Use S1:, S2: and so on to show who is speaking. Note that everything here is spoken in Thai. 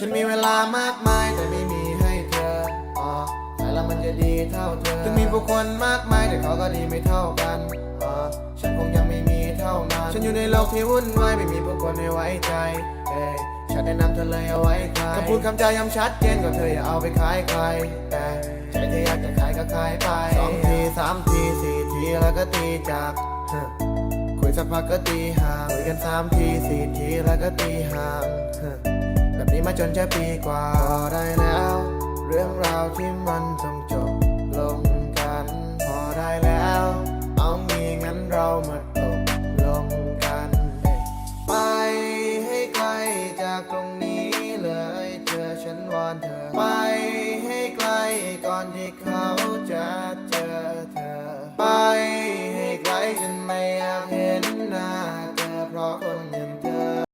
S1: ฉันมีเวลามากมายแต่ไม่มีให้เธออ๋อแต่ละมันจะดีเท่าเธอ ถึงมีผู้คนมากมายแต่เขาก็ดีไม่เท่ากันอ๋อฉันคงยังไม่มีเท่านั้นฉันอยู่ในโลกที่วุ่นวายไม่มีผู้คนให้ไว้ใจเอ้ยฉันแนะนำเธอเลยเอาไว้ใครคำพูดคำจาย้ำชัดเจนก็เธออย่าเอาไปขายใครแต่ใจที่อยากจะขายก็ขายไปสองทีสามทีสี่ทีแล้วก็ตีจากคุยสักพักก็ตีห่างคุยกันสามทีสี่ทีแล้วก็ตีห่าง จนจะปีกว่า พอได้แล้ว เรื่องราวที่มันต้องจบลงกัน พอได้แล้ว เอามีงั้นเรามาตกลงกัน ไปให้ไกลจากตรงนี้เลยเธอฉันวอนเธอ ไปให้ไกลก่อนที่เขาจะ